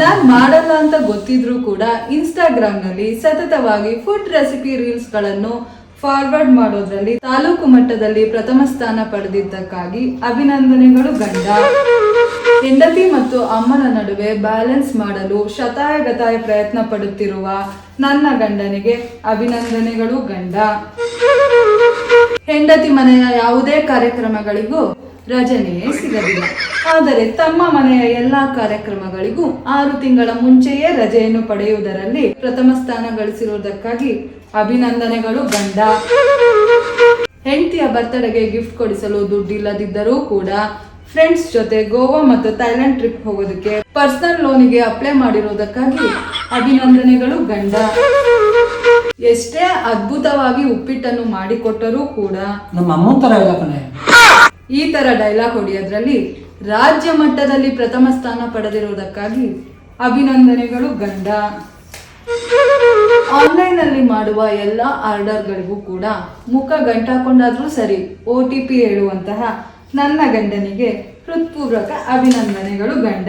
ನಾನ್ ಮಾಡಲ್ಲ ಅಂತ ಗೊತ್ತಿದ್ರು ಕೂಡ ಇನ್ಸ್ಟಾಗ್ರಾಮ್ನಲ್ಲಿ ಸತತವಾಗಿ ಫುಡ್ ರೆಸಿಪಿ ರೀಲ್ಸ್ಗಳನ್ನು ಫಾರ್ವರ್ಡ್ ಮಾಡೋದ್ರಲ್ಲಿ ತಾಲೂಕು ಮಟ್ಟದಲ್ಲಿ ಪ್ರಥಮ ಸ್ಥಾನ ಪಡೆದಿದ್ದಕ್ಕಾಗಿ ಅಭಿನಂದನೆಗಳು ಗಂಡ. ಹೆಂಡತಿ ಮತ್ತು ಅಮ್ಮನ ನಡುವೆ ಬ್ಯಾಲೆನ್ಸ್ ಮಾಡಲು ಶತಾಯಗತಾಯ ಪ್ರಯತ್ನ ಪಡುತ್ತಿರುವ ನನ್ನ ಗಂಡನಿಗೆ ಅಭಿನಂದನೆಗಳು ಗಂಡ. ಹೆಂಡತಿ ಮನೆಯ ಯಾವುದೇ ಕಾರ್ಯಕ್ರಮಗಳಿಗೂ ರಜನೆಯೇ ಸಿಗಲಿಲ್ಲ. ಆದರೆ ತಮ್ಮ ಮನೆಯ ಎಲ್ಲಾ ಕಾರ್ಯಕ್ರಮಗಳಿಗೂ ಆರು ತಿಂಗಳ ಮುಂಚೆಯೇ ರಜೆಯನ್ನು ಪಡೆಯುವುದರಲ್ಲಿ ಪ್ರಥಮ ಸ್ಥಾನ ಗಳಿಸಿರುವುದಕ್ಕಾಗಿ ಅಭಿನಂದನೆಗಳು ಗಂಡ. ಹೆಂಡತಿಯ ಬರ್ತಡೆಗೆ ಗಿಫ್ಟ್ ಕೊಡಿಸಲು ದುಡ್ಡಿಲ್ಲದಿದ್ದರೂ ಕೂಡ ಫ್ರೆಂಡ್ಸ್ ಜೊತೆ ಗೋವಾ ಮತ್ತು ಥೈಲ್ಯಾಂಡ್ ಟ್ರಿಪ್ ಹೋಗೋದಕ್ಕೆ ಪರ್ಸನಲ್ ಲೋನಿಗೆ ಅಪ್ಲೈ ಮಾಡಿರೋದಕ್ಕಾಗಿ ಅಭಿನಂದನೆಗಳು ಗಂಡ. ಎಷ್ಟೇ ಅದ್ಭುತವಾಗಿ ಉಪ್ಪಿಟ್ಟನ್ನು ಮಾಡಿಕೊಟ್ಟರೂ ಕೂಡ ನಮ್ಮ ಅಮ್ಮನ ತರ ಇಲ್ಲ ಕಣೆ. ಈ ತರ ಡೈಲಾಗ್ ಹೊಡೆಯೋದ್ರಲ್ಲಿ ರಾಜ್ಯ ಮಟ್ಟದಲ್ಲಿ ಪ್ರಥಮ ಸ್ಥಾನ ಪಡೆದಿರುವುದಕ್ಕಾಗಿ ಅಭಿನಂದನೆಗಳು, ಗಂಡ. ಆನ್ಲೈನ್ ಅಲ್ಲಿ ಮಾಡುವ ಎಲ್ಲ ಆರ್ಡರ್ಗಳಿಗೂ ಕೂಡ ಮುಖ ಗಂಟಾಕೊಂಡಾದರೂ ಸರಿ ಓ ಟಿ ಪಿ ಹೇಳುವಂತಹ ನನ್ನ ಗಂಡನಿಗೆ ಹೃತ್ಪೂರ್ವಕ ಅಭಿನಂದನೆಗಳು, ಗಂಡ.